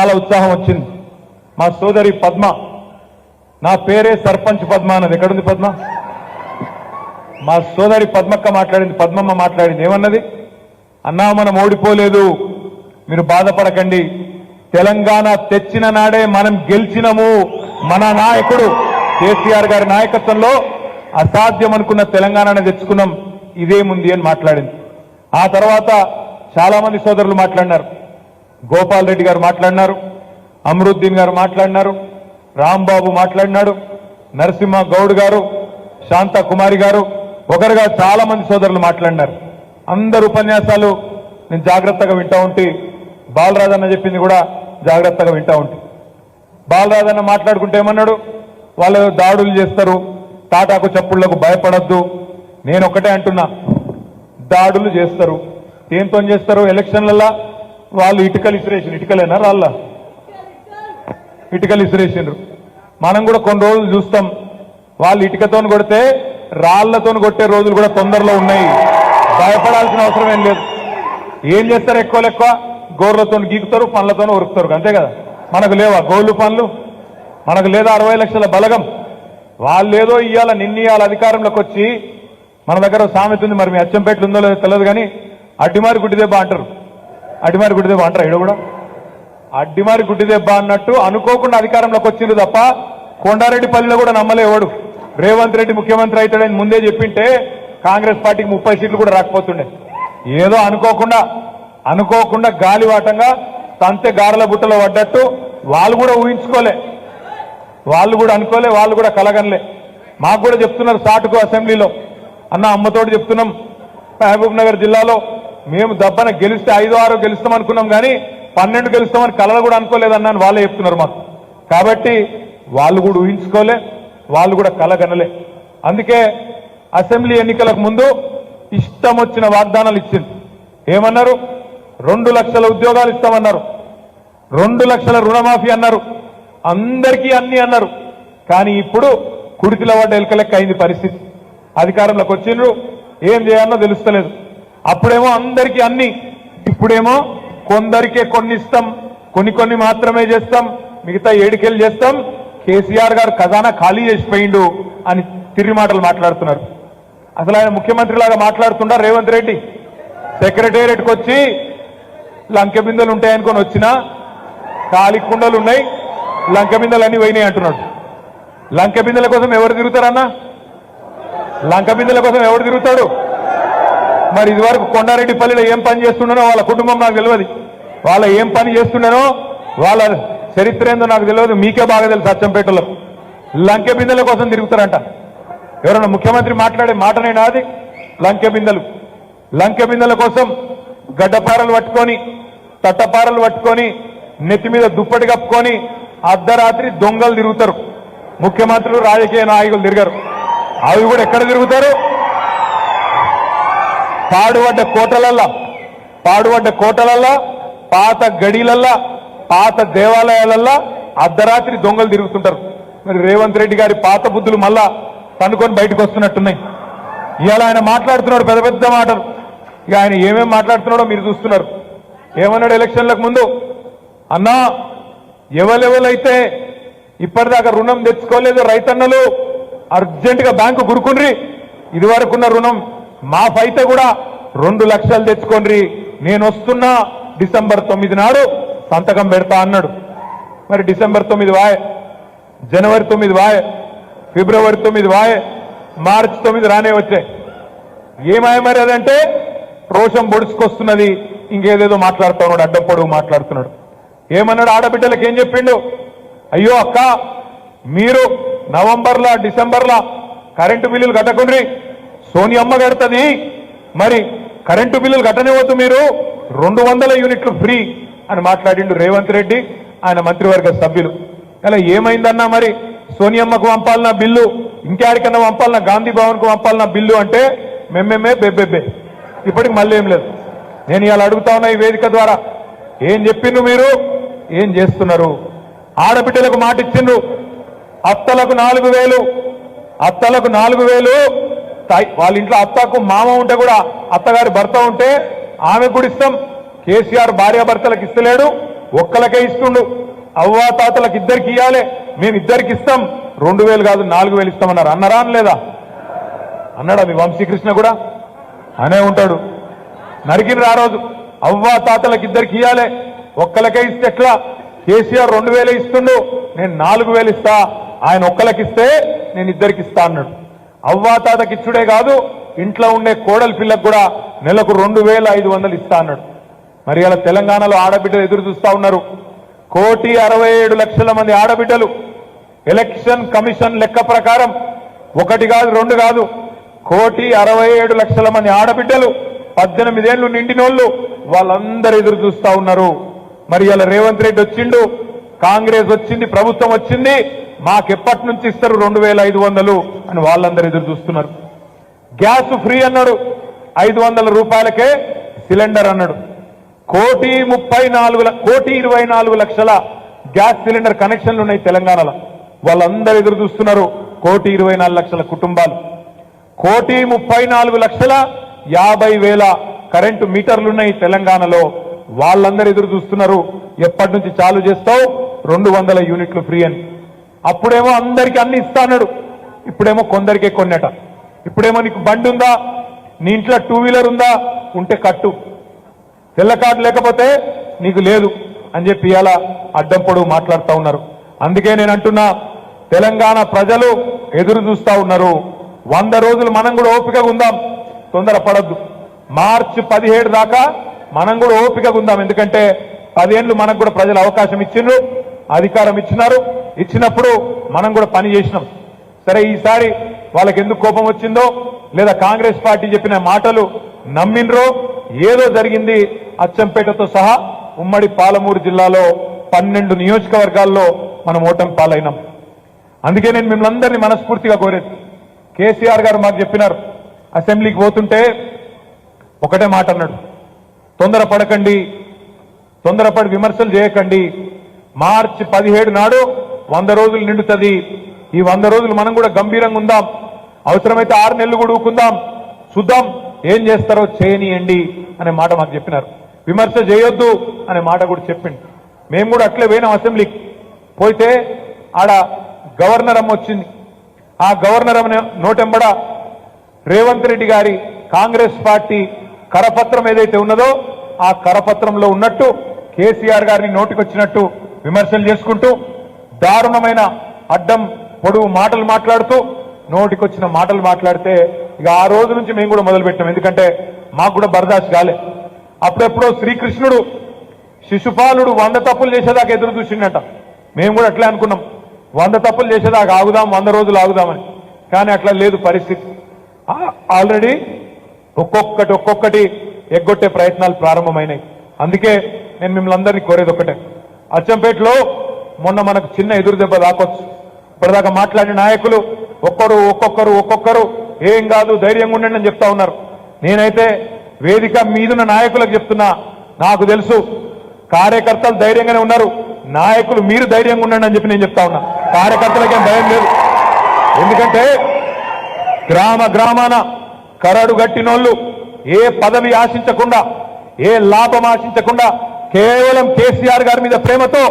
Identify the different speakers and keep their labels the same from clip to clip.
Speaker 1: చాలా ఉత్సాహం వచ్చింది. మా సోదరి పద్మ నా పేరే సర్పంచ్ పద్మ అన్నది. ఎక్కడుంది పద్మ? మా సోదరి పద్మక్క మాట్లాడింది పద్మమ్మ మాట్లాడింది. ఏమన్నది? అన్నా మనం ఓడిపోలేదు. మీరు బాధపడకండి. తెలంగాణ తెచ్చిన నాడే మనం గెలిచినము. మన నాయకుడు కేసీఆర్ గారి నాయకత్వంలో అసాధ్యం అనుకున్న తెలంగాణను తెచ్చుకున్నాం. ఇదేముంది అని మాట్లాడింది. ఆ తర్వాత చాలా మంది సోదరులు మాట్లాడినారు. గోపాల్ రెడ్డి గారు మాట్లాడినారు అమరుద్దీన్ గారు మాట్లాడినారు రాంబాబు మాట్లాడినాడు నరసింహ గౌడ్ గారు శాంత కుమారి గారు ఒకరుగా చాలా మంది సోదరులు మాట్లాడినారు. అందరు ఉపన్యాసాలు నేను జాగ్రత్తగా వింటా ఉంటే. బాలరాజన్న చెప్పింది కూడా జాగ్రత్తగా వింటా ఉంటే. బాలరాజన్న మాట్లాడుకుంటే ఏమన్నాడు? వాళ్ళు దాడులు చేస్తారు తాటాకు చప్పుళ్ళకు భయపడద్దు నేను ఒకటే అంటున్నా. దాడులు చేస్తారు. దేంతో చేస్తారు? ఎలక్షన్లలో వాళ్ళు ఇటుకలు ఇసిరేసిన ఇటుకలేనా రాళ్ళ? ఇటుకలు ఇసిరేసిండ్రు. మనం కూడా కొన్ని రోజులు చూస్తాం. వాళ్ళు ఇటుకతో కొడితే రాళ్ళతో కొట్టే రోజులు కూడా తొందరలో ఉన్నాయి. భయపడాల్సిన అవసరం ఏం లేదు. ఏం చేస్తారు ఎక్కువ ఎక్కువ గోర్లతో గీకుతారు పండ్లతో ఉరుకుతారు అంతే కదా? మనకు లేవా గోళ్ళు పనులు మనకు లేదా అరవై లక్షల బలగం? వాళ్ళేదో ఇయ్యాల నిన్న ఇవాళ అధికారంలోకి వచ్చి మన దగ్గర సామెత ఉంది. మరి మీ అచ్చంపేట్లు ఉందో లేదో తెలియదు కానీ అడ్డిమారి గుడ్డిదెబ్బ అంటారు. అడ్డిమారి గుడ్డిదెబ్బ అంటారా? ఇక్కడ కూడా? అడ్డిమారి గుడ్డిదెబ్బ అన్నట్టు అనుకోకుండా అధికారంలోకి వచ్చింది తప్ప కొండారెడ్డిపల్లిలో కూడా నమ్మలేవాడు రేవంత్ రెడ్డి ముఖ్యమంత్రి అవుతాడని ముందే చెప్పింటే కాంగ్రెస్ పార్టీకి ముప్పై సీట్లు కూడా రాకపోతుండే. ఏదో అనుకోకుండా అనుకోకుండా గాలివాటంగా తంతె గారెల బుట్టలో పడ్డట్టు వాళ్ళు కూడా ఊహించుకోలే. వాళ్ళు కూడా అనుకోలే వాళ్ళు కూడా కలగనలే. మాకు కూడా చెప్తున్నారు సాటుకు అసెంబ్లీలో. అన్న అమ్మతోటి చెప్తున్నాం. మహబూబ్ నగర్ జిల్లాలో మేము దబ్బన గెలిస్తే ఐదు ఆరు గెలుస్తాం అనుకున్నాం కానీ పన్నెండు గెలుస్తామని కళలు కూడా అనుకోలేదన్నాను వాళ్ళే చెప్తున్నారు మాకు. కాబట్టి వాళ్ళు కూడా ఊహించుకోలే వాళ్ళు కూడా కలగనలే అందుకే అసెంబ్లీ ఎన్నికలకు ముందు ఇష్టం వచ్చిన వాగ్దానాలు ఇచ్చింది. ఏమన్నారు? రెండు లక్షల ఉద్యోగాలు ఇస్తామన్నారు. రెండు లక్షల రుణమాఫీ అన్నారు. అందరికీ అన్ని అన్నారు. కానీ ఇప్పుడు కుడితిలో పడ్డ ఎలక లెక్క అయింది పరిస్థితి. అధికారంలోకి వచ్చిండ్రు. ఏం చేయాలో తెలుస్తలేదు. అప్పుడేమో అందరికీ అన్ని. ఇప్పుడేమో కొందరికే కొన్ని ఇస్తాం కొన్ని కొన్ని మాత్రమే చేస్తాం. మిగతా ఏడుకెళ్ళి చేస్తాం. కేసీఆర్ గారు ఖజానా ఖాళీ చేసిపోయిండు అని తిరిగి మాటలు మాట్లాడుతున్నారు. అసలు ఆయన ముఖ్యమంత్రి లాగా మాట్లాడుతుండ రేవంత్ రెడ్డి? సెక్రటేరియట్కి వచ్చి లంకె బిందెలు ఉంటాయనుకొని వచ్చినా ఖాళీ కుండలు ఉన్నాయి. లంక బిందెలు అన్ని పోయినాయి అంటున్నాడు. లంక బిందెల కోసం ఎవరు తిరుగుతారన్నా? లంక బిందెల కోసం ఎవరు తిరుగుతాడు? మరి ఇదివరకు కొండారెడ్డిపల్లిలో ఏం పని చేస్తున్నానో వాళ్ళ కుటుంబం నాకు తెలియదు. వాళ్ళ ఏం పని చేస్తున్నానో వాళ్ళ చరిత్ర ఏందో నాకు తెలియదు. మీకే బాగా తెలుసు అచ్చంపేటలో. లంకె బిందెల కోసం తిరుగుతారంట. ఎవరైనా ముఖ్యమంత్రి మాట్లాడే మాటనేనా అది లంకె బిందెలు. లంకె బిందెల కోసం గడ్డపారలు పట్టుకొని తట్టపారలు పట్టుకొని నెత్తి మీద దుప్పటి కప్పుకొని అర్ధరాత్రి దొంగలు తిరుగుతారు. ముఖ్యమంత్రులు రాజకీయ నాయకులు తిరిగారు. అవి కూడా ఎక్కడ తిరుగుతారు? పాడుబడ్డ కోటలల్లా పాడుపడ్డ కోటలల్లా పాత గడిలల్లా పాత దేవాలయాలల్లా అర్ధరాత్రి దొంగలు తిరుగుతుంటారు. మరి రేవంత్ రెడ్డి గారి పాత బుద్ధులు మళ్ళా తనుకొని బయటకు వస్తున్నట్టున్నాయి. ఇవాళ ఆయన మాట్లాడుతున్నాడు పెద్ద పెద్ద మాటలు. ఇక ఆయన ఏమేం మాట్లాడుతున్నాడో మీరు చూస్తున్నారు. ఏమన్నాడు ఎలక్షన్లకు ముందు? అన్నా ఎవరెవరైతే ఇప్పటిదాకా రుణం తెచ్చుకోలేదు రైతన్నలు అర్జెంటుగా బ్యాంకు గురుకుండ్రి. ఇదివరకున్న రుణం మాఫ్ అయితే కూడా రెండు లక్షలు తెచ్చుకోండి. నేను వస్తున్నా డిసెంబర్ తొమ్మిది నాడు సంతకం పెడతా అన్నాడు. మరి డిసెంబర్ తొమ్మిది వాయ్ జనవరి తొమ్మిది వాయ్ ఫిబ్రవరి తొమ్మిది వాయ్ మార్చి తొమ్మిది రానే వచ్చాయి. ఏమాయ మరి అదంటే రోషం పొడుచుకొస్తున్నది ఇంకేదేదో మాట్లాడుతున్నాడు అడ్డం పొడుగు మాట్లాడుతున్నాడు. ఏమన్నాడు ఆడబిడ్డలకు? ఏం చెప్పిండు? అయ్యో అక్క మీరు నవంబర్లా డిసెంబర్లా కరెంటు బిల్లులు కట్టకుండ్రి. సోనియమ్మ కడుతుంది మరి కరెంటు బిల్లులు కట్టనివ్వద్దు మీరు. రెండు వందల యూనిట్లు ఫ్రీ అని మాట్లాడిండు రేవంత్ రెడ్డి ఆయన మంత్రివర్గ సభ్యులు. అలా ఏమైందన్నా మరి? సోనియమ్మకు పంపాలన్న బిల్లు ఇంకేడికన్నా పంపాలన్న గాంధీ భవన్కు పంపాలన్న బిల్లు అంటే మెమ్మెమ్మే బెబ్బెబ్బే. ఇప్పటికి మళ్ళీ ఏం లేదు. నేను ఇలా అడుగుతా ఉన్నా ఈ వేదిక ద్వారా. ఏం చెప్పిండ్రు మీరు? ఏం చేస్తున్నారు? ఆడబిడ్డలకు మాట ఇచ్చిండ్రు అత్తలకు నాలుగు వేలు. అత్తలకు నాలుగు వేలు. వాళ్ళ ఇంట్లో అత్తకు మామ ఉంటే కూడా అత్తగారి భర్త ఉంటే ఆమె కూడా ఇస్తాం. కేసీఆర్ భార్యాభర్తలకు ఇస్తలేడు ఒక్కలకే ఇస్తుండు. అవ్వా తాతలకు ఇద్దరికి ఇవ్వాలి మేము ఇద్దరికి ఇస్తాం. రెండు వేలు కాదు నాలుగు వేలు ఇస్తామన్నారు. అన్నారా అనలేదా? అన్నాడా మీ వంశీకృష్ణ కూడా? అనే ఉంటాడు. నరికిన ఆ రోజు. అవ్వా తాతలకు ఇద్దరికి ఇవ్వాలి ఒక్కలకే ఇస్తే ఎట్లా? కేసీఆర్ రెండు వేలే ఇస్తుండు నేను నాలుగు వేలు ఇస్తా. ఆయన ఒక్కలకిస్తే నేను ఇద్దరికి ఇస్తా అన్నాడు. అవ్వా తాతకి కాదు ఇంట్లో ఉండే కోడలి పిల్లకు కూడా నెలకు రెండు వేల ఐదు వందలు ఇస్తా అన్నాడు. మరి అలా తెలంగాణలో ఆడబిడ్డలు ఎదురు చూస్తా ఉన్నారు. కోటి అరవై ఏడు లక్షల మంది ఆడబిడ్డలు. ఎలక్షన్ కమిషన్ లెక్క ప్రకారం ఒకటి కాదు రెండు కాదు కోటి అరవై ఏడు లక్షల మంది ఆడబిడ్డలు పద్దెనిమిదేళ్ళు నిండినోళ్ళు వాళ్ళందరూ ఎదురు చూస్తా ఉన్నారు. మరి ఇలా రేవంత్ రెడ్డి వచ్చిండు కాంగ్రెస్ వచ్చింది ప్రభుత్వం వచ్చింది మాకెప్పటి నుంచి ఇస్తారు రెండు వేల ఐదు వందలు అని వాళ్ళందరూ ఎదురు చూస్తున్నారు. గ్యాస్ ఫ్రీ అన్నాడు. ఐదు వందల రూపాయలకే సిలిండర్ అన్నాడు. కోటి ముప్పై నాలుగు కోటి ఇరవై నాలుగు లక్షల గ్యాస్ సిలిండర్ కనెక్షన్లు ఉన్నాయి తెలంగాణలో. వాళ్ళందరూ ఎదురు చూస్తున్నారు కోటి ఇరవై నాలుగు లక్షల కుటుంబాలు. కోటి ముప్పై నాలుగు లక్షల యాభై వేల కరెంటు మీటర్లున్నాయి తెలంగాణలో. వాళ్ళందరూ ఎదురు చూస్తున్నారు. ఎప్పటి నుంచి చాలు చేస్తావు? రెండు వందల యూనిట్లు ఫ్రీ అని. అప్పుడేమో అందరికి అన్ని ఇస్తా ఇప్పుడేమో కొందరికే కొన్నట. ఇప్పుడేమో నీకు బండి ఉందా? నీ ఇంట్లో టూ వీలర్ ఉందా? ఉంటే కట్టు. తెల్ల కార్డు లేకపోతే నీకు లేదు అని చెప్పి ఇలా అడ్డం పొడుగు మాట్లాడుతూ ఉన్నారు. అందుకే నేను అంటున్నా తెలంగాణ ప్రజలు ఎదురు చూస్తూ ఉన్నారు. వంద రోజులు మనం కూడా ఓపికగా ఉందాం. తొందరపడద్దు మార్చి పదిహేడు దాకా మనం కూడా ఓపికగా ఉందాం. ఎందుకంటే పదేళ్ళు మనకు కూడా ప్రజలు అవకాశం ఇచ్చిండ్రు అధికారం ఇచ్చినారు. ఇచ్చినప్పుడు మనం కూడా పని చేసినాం. సరే ఈసారి వాళ్ళకి ఎందుకు కోపం వచ్చిందో లేదా కాంగ్రెస్ పార్టీ చెప్పిన మాటలు నమ్మినరో ఏదో జరిగింది అచ్చంపేటతో సహా ఉమ్మడి పాలమూరు జిల్లాలో పన్నెండు నియోజకవర్గాల్లో మనం ఓటమి పాలైనాం. అందుకే నేను మిమ్మల్ని అందరినీ మనస్ఫూర్తిగా కోరేది. కేసీఆర్ గారు మాకు చెప్పినారు అసెంబ్లీకి పోతుంటే ఒకటే మాట అన్నాడు. తొందరపడకండి తొందరపడి విమర్శలు చేయకండి. మార్చి పదిహేడు నాడు వంద రోజులు నిండుతుంది. ఈ వంద రోజులు మనం కూడా గంభీరంగా ఉందాం. అవసరమైతే ఆరు నెలలు కూడా ఊకుందాం చూద్దాం ఏం చేస్తారో చేయనియండి అనే మాట మాకు చెప్పినారు. విమర్శ చేయొద్దు అనే మాట కూడా చెప్పింది మేము కూడా అట్లే పోయినాం అసెంబ్లీకి పోతే ఆడ గవర్నర్ అమ్మ వచ్చింది. ఆ గవర్నర్ అమ్మ నోటెంబడ రేవంత్ రెడ్డి గారి కాంగ్రెస్ పార్టీ కరపత్రం ఏదైతే ఉన్నదో ఆ కరపత్రంలో ఉన్నట్టు కేసీఆర్ గారిని నోటికొచ్చినట్టు విమర్శలు చేసుకుంటూ దారుణమైన అడ్డం పొడువు మాటలు మాట్లాడుతూ నోటికొచ్చిన మాటలు మాట్లాడితే ఇక ఆ రోజు నుంచి మేము కూడా మొదలుపెట్టాం. ఎందుకంటే మాకు కూడా బర్దాష్ కాలే. అప్పుడెప్పుడో శ్రీకృష్ణుడు శిశుపాలుడు వంద తప్పులు చేసేదాకా ఎదురు చూసిండట. మేము కూడా అట్లే అనుకున్నాం. వంద తప్పులు చేసేదాకా ఆగుదాం వంద రోజులు ఆగుదామని. కానీ అట్లా లేదు పరిస్థితి. ఆల్రెడీ ఒక్కొక్కటి ఒక్కొక్కటి ఎగ్గొట్టే ప్రయత్నాలు ప్రారంభమైనాయి. అందుకే నేను మిమ్మల్ని అందరినీ కోరేది ఒకటే అచ్చంపేటలో మొన్న మనకు చిన్న ఎదురు దెబ్బ దాకొచ్చు. ఇప్పటిదాకా మాట్లాడిన నాయకులు ఒక్కరు ఒక్కొక్కరు ఒక్కొక్కరు ఏం కాదు ధైర్యంగా ఉండండి అని చెప్తా ఉన్నారు. నేనైతే వేదిక మీదున్న నాయకులకు చెప్తున్నా. నాకు తెలుసు కార్యకర్తలు ధైర్యంగానే ఉన్నారు. నాయకులు మీరు ధైర్యంగా ఉండండి అని చెప్పి నేను చెప్తా ఉన్నా. కార్యకర్తలకేం భయం లేదు. ఎందుకంటే గ్రామ గ్రామాన కరడు గట్టినోళ్ళు ఏ పదవి ఆశించకుండా ఏ లాభం ఆశించకుండా కేవలం కేసీఆర్ గారి మీద ప్రేమతో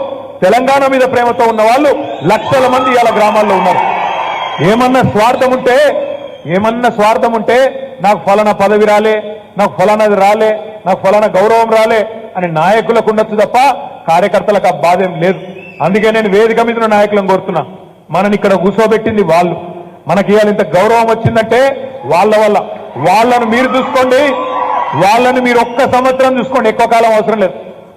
Speaker 1: తెలంగాణ మీద ప్రేమతో ఉన్న వాళ్ళు లక్షల మంది ఇవాళ గ్రామాల్లో ఉన్నారు. ఏమన్నా స్వార్థం ఉంటే ఏమన్నా స్వార్థం ఉంటే నాకు ఫలానా పదవి రాలే నాకు ఫలానాది రాలే నాకు ఫలానా గౌరవం రాలే అని నాయకులకు ఉండొచ్చు తప్ప కార్యకర్తలకు ఆ బాధ ఏం లేదు. అందుకే నేను వేదిక మీద నాయకులను కోరుతున్నా. మనని ఇక్కడ కూర్చోబెట్టింది వాళ్ళు. మనకి ఇవాళ ఇంత గౌరవం వచ్చిందంటే వాళ్ళ వల్ల. వాళ్ళను మీరు చూసుకోండి. వాళ్ళని మీరు ఒక్క సంవత్సరం చూసుకోండి. ఎక్కువ కాలం అవసరం లేదు.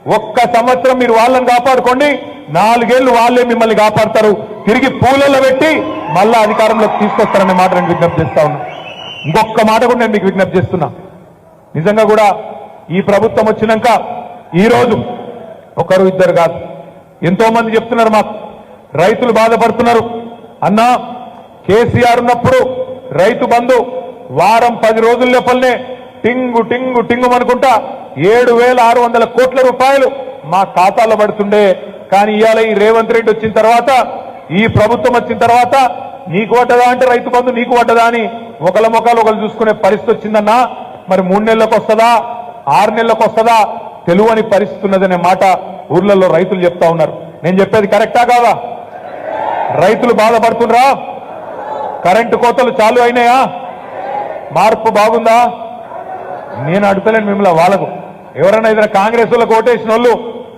Speaker 1: ఒక్క సంవత్సరం మీరు వాళ్ళని కాపాడుకోండి. నాలుగేళ్ళు వాళ్ళే మిమ్మల్ని కాపాడతారు. తిరిగి పూలలో పెట్టి మళ్ళా అధికారంలోకి తీసుకొస్తారనే మాట నేను విజ్ఞప్తి చేస్తా ఉన్నా. ఇంకొక మాట కూడా నేను మీకు విజ్ఞప్తి చేస్తున్నా. నిజంగా కూడా ఈ ప్రభుత్వం వచ్చినాక ఈ రోజు ఒకరు ఇద్దరు కాదు. ఎంతో మంది చెప్తున్నారు మాకు. రైతులు బాధపడుతున్నారు. అన్నా కేసీఆర్ ఉన్నప్పుడు రైతు బంధు వారం పది రోజుల లోపలనే టింగు టింగు టింగు అనుకుంటా ఏడు వేల ఆరు వందల కోట్ల రూపాయలు మా ఖాతాలో పడుతుండే. కానీ ఇవాళ ఈ రేవంత్ రెడ్డి వచ్చిన తర్వాత ఈ ప్రభుత్వం వచ్చిన తర్వాత నీకు పడ్డదా అంటే రైతు బంధు నీకు పడ్డదా అని ఒకళ్ళ ముఖాలు ఒకరు చూసుకునే పరిస్థితి వచ్చిందన్నా? మరి మూడు నెలలకు వస్తుందా? ఆరు నెలలకు వస్తుందా? తెలువని పరిస్థితి ఉన్నదనే మాట ఊర్లలో రైతులు చెప్తా ఉన్నారు. నేను చెప్పేది కరెక్టా కాదా? రైతులు బాధపడుతుండ్రా? కరెంటు కోతలు చాలు అయినాయా? మార్పు బాగుందా? నేను అడుగుతలేను మిమ్మల్ని వాళ్ళకు. ఎవరైనా ఏదైనా కాంగ్రెస్ వాళ్ళకు ఓటేసిన వాళ్ళు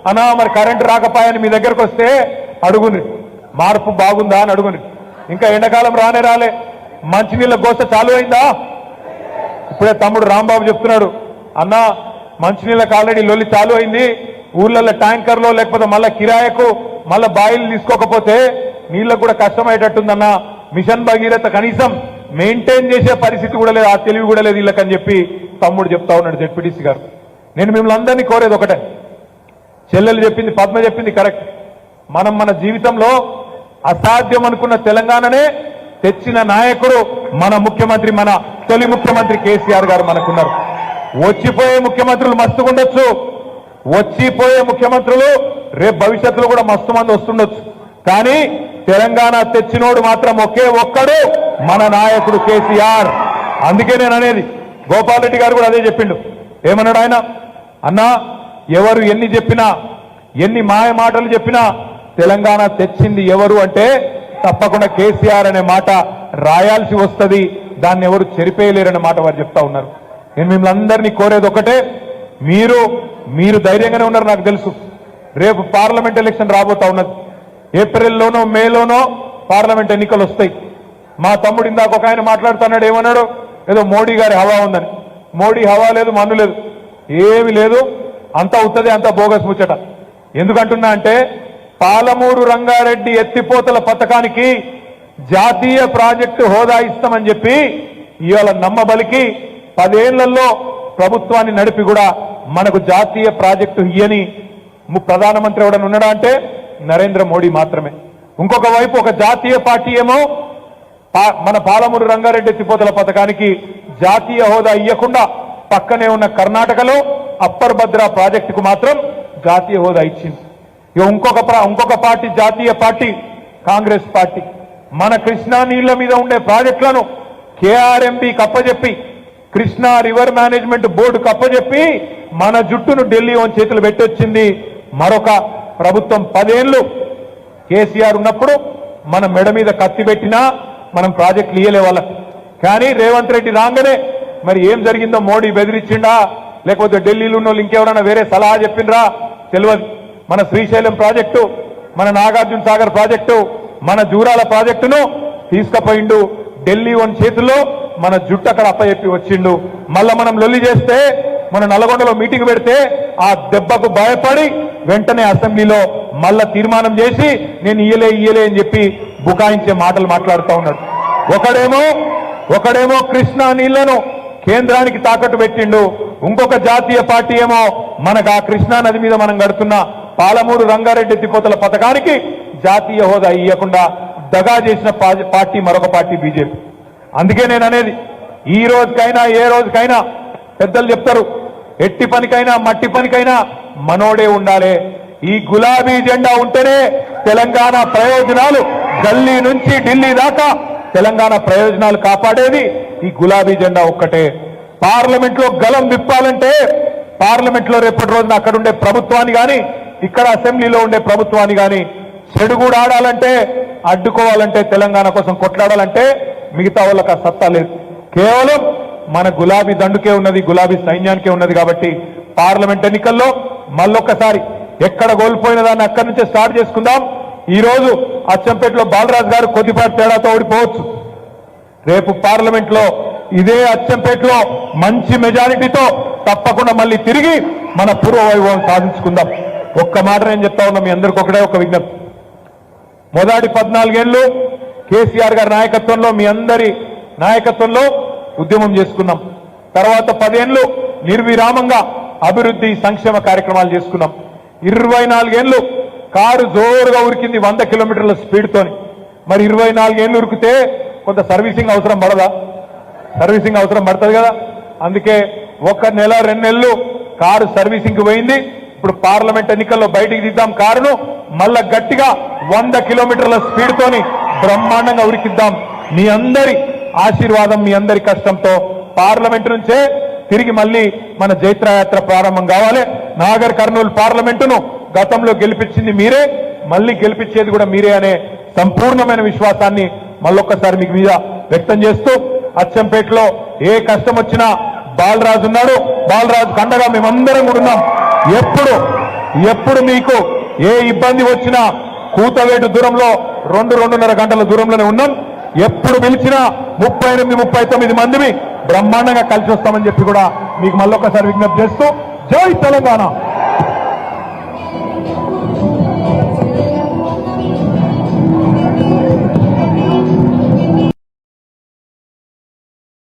Speaker 1: అన్నా మరి కరెంటు రాకపాయని మీ దగ్గరకు వస్తే అడుగుని మార్పు బాగుందా అని అడుగుని ఇంకా ఎండాకాలం రానే రాలే. మంచినీళ్ళ గోస చాలు అయిందా? ఇప్పుడే తమ్ముడు రాంబాబు చెప్తున్నాడు అన్నా మంచినీళ్ళకి ఆల్రెడీ లొల్లి చాలు అయింది. ఊర్లలో ట్యాంకర్లో లేకపోతే మళ్ళా కిరాయకు మళ్ళా బాయిలు తీసుకోకపోతే నీళ్ళకు కూడా కష్టమయ్యేటట్టుందన్నా. మిషన్ భగీరథ కనీసం మెయింటైన్ చేసే పరిస్థితి కూడా లేదు ఆ తెలివి కూడా లేదు వీళ్ళకని చెప్పి తమ్ముడు చెప్తా ఉన్నాడు జెడ్పీటీసీ గారు. నేను మిమ్మల్ని అందరినీ కోరేది ఒకటే. చెల్లెలు చెప్పింది పద్మ చెప్పింది కరెక్ట్. మనం మన జీవితంలో అసాధ్యం అనుకున్న తెలంగాణనే తెచ్చిన నాయకుడు మన ముఖ్యమంత్రి మన తొలి ముఖ్యమంత్రి కేసీఆర్ గారు మనకున్నారు. వచ్చిపోయే ముఖ్యమంత్రులు మస్తుగా ఉండొచ్చు. వచ్చిపోయే ముఖ్యమంత్రులు రేపు భవిష్యత్తులో కూడా మస్తు మంది వస్తుండొచ్చు. కానీ తెలంగాణ తెచ్చినోడు మాత్రం ఒకే ఒక్కడు మన నాయకుడు కేసీఆర్. అందుకే నేను అనేది గోపాల్ రెడ్డి గారు కూడా అదే చెప్పిండు. ఏమన్నాడు ఆయన? అన్నా ఎవరు ఎన్ని చెప్పినా ఎన్ని మాయ మాటలు చెప్పినా తెలంగాణ తెచ్చింది ఎవరు అంటే తప్పకుండా కేసీఆర్ అనే మాట రాయాల్సి వస్తుంది. దాన్ని ఎవరు చెరిపేయలేరనే మాట వారు చెప్తా ఉన్నారు. నేను మిమ్మల్ని అందరినీ కోరేది ఒకటే మీరు మీరు ధైర్యంగానే ఉన్నారు నాకు తెలుసు. రేపు పార్లమెంట్ ఎలక్షన్ రాబోతా ఉన్నది. ఏప్రిల్లోనో మేలోనో పార్లమెంట్ ఎన్నికలు వస్తాయి. మా తమ్ముడు ఇందాక ఒక ఆయన మాట్లాడుతున్నాడు ఏమన్నాడు? ఏదో మోడీ గారి హవా ఉందని. మోడీ హవా లేదు మన్ను లేదు. ఏమి లేదు. అంతా ఉత్తది అంతా బోగస్ ముచ్చట. ఎందుకంటున్నా అంటే పాలమూరు రంగారెడ్డి ఎత్తిపోతల పథకానికి జాతీయ ప్రాజెక్టు హోదా ఇస్తామని చెప్పి ఇవాళ నమ్మబలికి పదేళ్ళలో ప్రభుత్వాన్ని నడిపి కూడా మనకు జాతీయ ప్రాజెక్టు ఇయ్యని ప్రధానమంత్రి ఎవడని ఉన్నాడా అంటే నరేంద్ర మోడీ మాత్రమే. ఇంకొక వైపు ఒక జాతీయ పార్టీ ఏమో మన పాలమూరు రంగారెడ్డి ఎత్తిపోతల పథకానికి జాతీయ హోదా ఇవ్వకుండా పక్కనే ఉన్న కర్ణాటకలో అప్పర్ భద్ర ప్రాజెక్టుకు మాత్రం జాతీయ హోదా ఇచ్చింది. ఇక ఇంకొక ఇంకొక పార్టీ జాతీయ పార్టీ కాంగ్రెస్ పార్టీ. మన కృష్ణా నీళ్ళ మీద ఉండే ప్రాజెక్టులను కేఆర్ఎంపీ కప్పజెప్పి కృష్ణా రివర్ మేనేజ్మెంట్ బోర్డు కప్పజెప్పి మన జుట్టును ఢిల్లీ ఓన్ చేతులు పెట్టొచ్చింది మరొక ప్రభుత్వం పదేళ్ళు కేసీఆర్ ఉన్నప్పుడు మన మెడ మీద కత్తి పెట్టినా మనం ప్రాజెక్టులు ఇయ్యలే వాళ్ళకు కానీ రేవంత్ రెడ్డి రాగానే మరి ఏం జరిగిందో మోడీ బెదిరించిండా? లేకపోతే ఢిల్లీలో ఉన్న వాళ్ళు ఇంకెవరైనా వేరే సలహా చెప్పిండ్రా తెలియదు. మన శ్రీశైలం ప్రాజెక్టు మన నాగార్జున సాగర్ ప్రాజెక్టు మన జూరాల ప్రాజెక్టును తీసుకుపోయిండు. ఢిల్లీ వన్ చేతుల్లో మన జుట్టు అక్కడ అప్పచెప్పి వచ్చిండు. మళ్ళా మనం లొల్లి చేస్తే మన నల్గొండలో మీటింగ్ పెడితే ఆ దెబ్బకు భయపడి వెంటనే అసెంబ్లీలో మళ్ళా తీర్మానం చేసి నేను ఇయ్యలే ఇయ్యలే అని చెప్పి బుకాయించే మాటలు మాట్లాడుతూ ఉన్నాడు. ఒకడేమో ఒకడేమో కృష్ణా నీళ్ళను కేంద్రానికి తాకట్టు పెట్టిండు. ఇంకొక జాతీయ పార్టీ ఏమో మనకు ఆ కృష్ణా నది మీద మనం గడుతున్న పాలమూరు రంగారెడ్డి ఎత్తిపోతల పథకానికి జాతీయ హోదా ఇవ్వకుండా దగా చేసిన పార్టీ మరొక పార్టీ బీజేపీ. అందుకే నేను అనేది ఈ రోజుకైనా ఏ రోజుకైనా పెద్దలు చెప్తారు ఎట్టి పనికైనా మట్టి పనికైనా మనోడే ఉండాలి. ఈ గులాబీ జెండా ఉంటేనే తెలంగాణ ప్రయోజనాలు. గల్లీ నుంచి ఢిల్లీ దాకా తెలంగాణ ప్రయోజనాలు కాపాడేది ఈ గులాబీ జెండా ఒక్కటే. పార్లమెంట్లో గలం విప్పాలంటే పార్లమెంట్లో రేపటి రోజున అక్కడ ఉండే ప్రభుత్వాన్ని కానీ ఇక్కడ అసెంబ్లీలో ఉండే ప్రభుత్వాన్ని కానీ చెడుగుడు ఆడాలంటే అడ్డుకోవాలంటే తెలంగాణ కోసం కొట్లాడాలంటే మిగతా వాళ్ళకి ఆ సత్తా లేదు. కేవలం మన గులాబీ దండుకే ఉన్నది గులాబీ సైన్యానికే ఉన్నది కాబట్టి పార్లమెంట్ ఎన్నికల్లో మళ్ళొక్కసారి ఎక్కడ కోల్పోయిన దాన్ని అక్కడి నుంచే స్టార్ట్ చేసుకుందాం. ఈ రోజు అచ్చంపేటలో బాలరాజు గారు కొద్దిపాటి తేడాతో ఓడిపోవచ్చు. రేపు పార్లమెంట్లో ఇదే అచ్చంపేటలో మంచి మెజారిటీతో తప్పకుండా మళ్ళీ తిరిగి మన పూర్వ వైభవం సాధించుకుందాం. ఒక్క మాట నేను చెప్తా ఉన్నా మీ అందరికి ఒకటే ఒక విజ్ఞప్తి. మొదటి పద్నాలుగేళ్ళు కేసీఆర్ గారి నాయకత్వంలో మీ అందరి నాయకత్వంలో ఉద్యమం చేసుకున్నాం. తర్వాత పదేళ్ళు నిర్విరామంగా అభివృద్ధి సంక్షేమ కార్యక్రమాలు చేసుకున్నాం. ఇరవై నాలుగేళ్ళు కారు జోరుగా ఉరికింది వంద కిలోమీటర్ల స్పీడ్తోని. మరి ఇరవై నాలుగేళ్ళు ఉరికితే కొంత సర్వీసింగ్ అవసరం పడదా? సర్వీసింగ్ అవసరం పడుతుంది కదా. అందుకే ఒక నెల రెండు నెలలు కారు సర్వీసింగ్కి పోయింది. ఇప్పుడు పార్లమెంట్ ఎన్నికల్లో బయటికి తీద్దాం కారును. మళ్ళా గట్టిగా వంద కిలోమీటర్ల స్పీడ్తోని బ్రహ్మాండంగా ఉరికిద్దాం. మీ అందరి ఆశీర్వాదం మీ అందరి కష్టంతో పార్లమెంట్ నుంచే తిరిగి మళ్ళీ మన జైత్రయాత్ర ప్రారంభం కావాలి. నాగర్ కర్నూలు పార్లమెంటును గతంలో గెలిపించింది మీరే మళ్ళీ గెలిపించేది కూడా మీరే అనే సంపూర్ణమైన విశ్వాసాన్ని మళ్ళొక్కసారి మీకు మీద వ్యక్తం చేస్తూ అచ్చంపేటలో ఏ కష్టం వచ్చినా బాలరాజు ఉన్నాడు. బాలరాజు కండగా మేమందరం కూడా ఉన్నాం. ఎప్పుడు ఎప్పుడు మీకు ఏ ఇబ్బంది వచ్చినా కూతవేటు దూరంలో రెండు రెండున్నర గంటల దూరంలోనే ఉన్నాం. ఎప్పుడు పిలిచినా ముప్పై ఎనిమిది ముప్పై తొమ్మిది మందిని బ్రహ్మాండంగా కలిసి వస్తామని చెప్పి కూడా మీకు మళ్ళొకసారి విజ్ఞప్తి చేస్తూ జై తెలంగాణ.